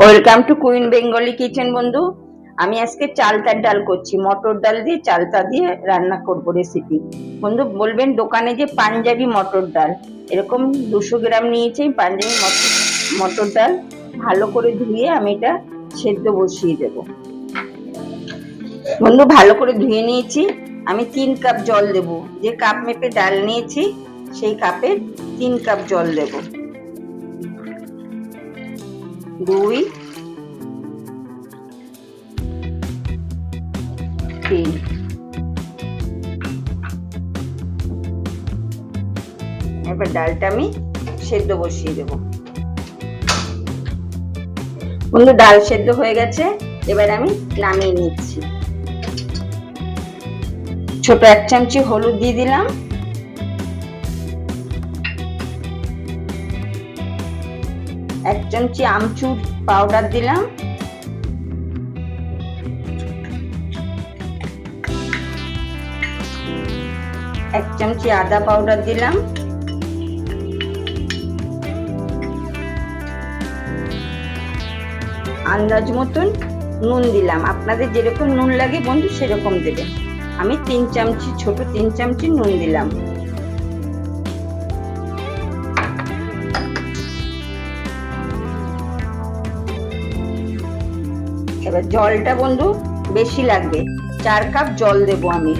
Welcome to queen Bengali kitchen বন্ধু। আমি আজকে চালতার ডাল করছি। মটর ডাল দিয়ে, চালতা দিয়ে রান্না করব রেসিপি বন্ধু, বলবেন দোকানে যে পাঞ্জাবি মটর ডাল। এরকম দুশো গ্রাম নিয়েছি পাঞ্জাবি মটর ডাল ভালো করে ধুয়ে আমি এটা সেদ্ধ বসিয়ে দেব। বন্ধু, ভালো করে ধুয়ে নিয়েছি। আমি তিন কাপ জল দেব। যে কাপ মেপে ডাল নিয়েছি, সেই কাপে তিন কাপ জল দেবো। দুই, তিন। এবার ডালটা আমি সেদ্ধ বসিয়ে দেব। বন্ধু, ডাল সেদ্ধ হয়ে গেছে, এবার আমি নামিয়ে নিচ্ছি। ছোট এক চামচি হলুদ দিয়ে দিলাম। এক চামচি আমচুর পাউডার দিলাম। এক চামচি আদা পাউডার দিলাম। আন্দাজ মতন নুন দিলাম। আপনাদের যেরকম নুন লাগে বন্ধু, সেরকম দেবেন। আমি তিন চামচি, ছোট তিন চামচি নুন দিলাম। জলটা বন্ধু বেশি লাগবে। চার কাপ জল দেব আমি।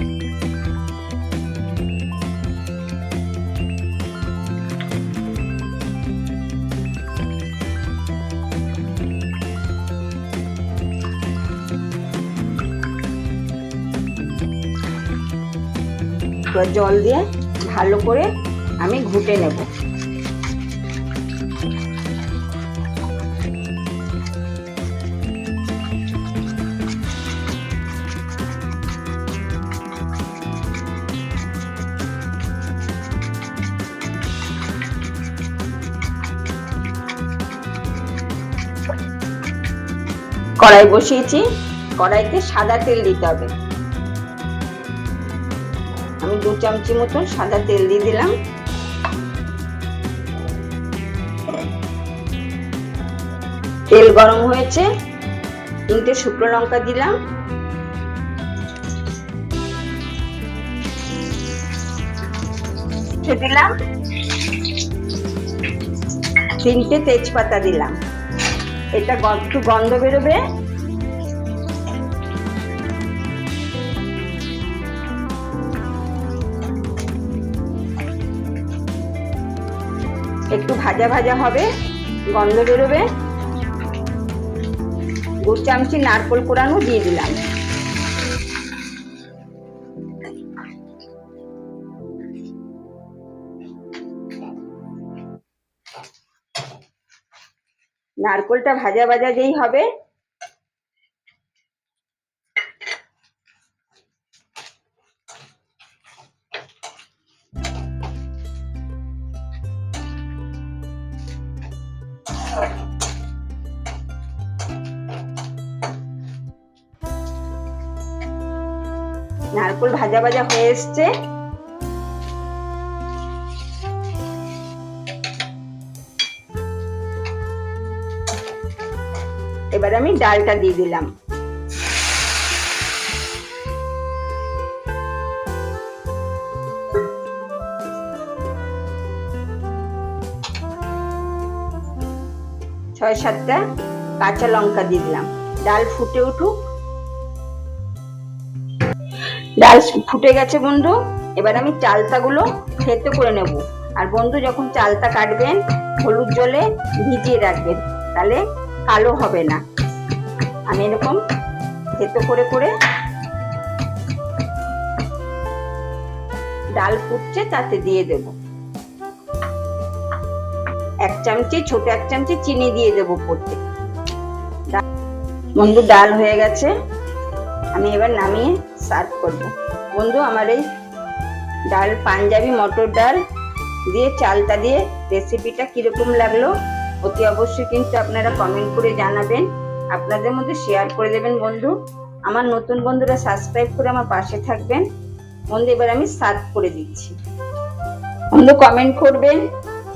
জল দিয়ে ভালো করে আমি ঘুটে নেব। কড়াই বসিয়েছি। কড়াইতে সাদা তেল দিতে হবে। আমি দু চামচি মতন সাদা তেল দিয়ে দিলাম। তেল গরম হয়েছে। তিনটে শুকনো লঙ্কা দিলাম। দিলাম। তিনটে তেজপাতা দিলাম। এটা একটু গন্ধ বেরোবে? একটু ভাজা ভাজা হবে, গন্ধ বেরোবে। দু চামচি নারকোল কোরানো দিয়ে দিলাম। নারকোলটা ভাজা ভাজা যেই হবে। নারকোল ভাজা ভাজা হয়ে এসছে। এবার আমি ডালটা দিয়ে দিলাম। ছয় সাতটা কাঁচা লঙ্কা দিয়ে দিলাম। ডাল ফুটে উঠুক। ডাল ফুটে গেছে বন্ধু। এবার আমি চালতাগুলো থেতো করে নেব। আর বন্ধু, যখন চালতা কাটবেন, হলুদ জলে ভিজিয়ে রাখবেন, তাহলে কালো হবে না। আমি এরকম থেতো করে করে ডাল ফুটছে তাতে দিয়ে দেব। এক চামচি, ছোট এক চামচি চিনি দিয়ে দেব পড়তে বন্ধু, ডাল হয়ে গেছে। আমি এবার নামিয়ে সার্ভ করব। বন্ধু, আমার এই ডাল, পাঞ্জাবি মটর ডাল দিয়ে চালটা দিয়ে রেসিপিটা কীরকম লাগল? অতি অবশ্যই কিন্তু আপনারা কমেন্ট করে জানাবেন। আপনাদের মধ্যে শেয়ার করে দেবেন বন্ধু। আমার নতুন বন্ধুরা সাবস্ক্রাইব করে আমার পাশে থাকবেন। বন্ধু, এবার আমি সার্ভ করে দিচ্ছি। বন্ধু কমেন্ট করবেন,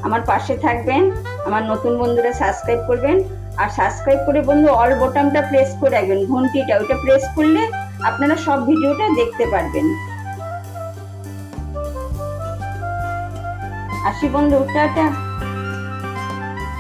আমার পাশে থাকবেন, আমার নতুন বন্ধুরা সাবস্ক্রাইব করবেন। আর সাবস্ক্রাইব করে বন্ধু অল বোতামটা প্রেস করে রাখবেন, ঘন্টিটা ওটা প্রেস করলে আপনারা সব ভিডিওটা দেখতে পারবেন। আসি বন্ধু, টাটা।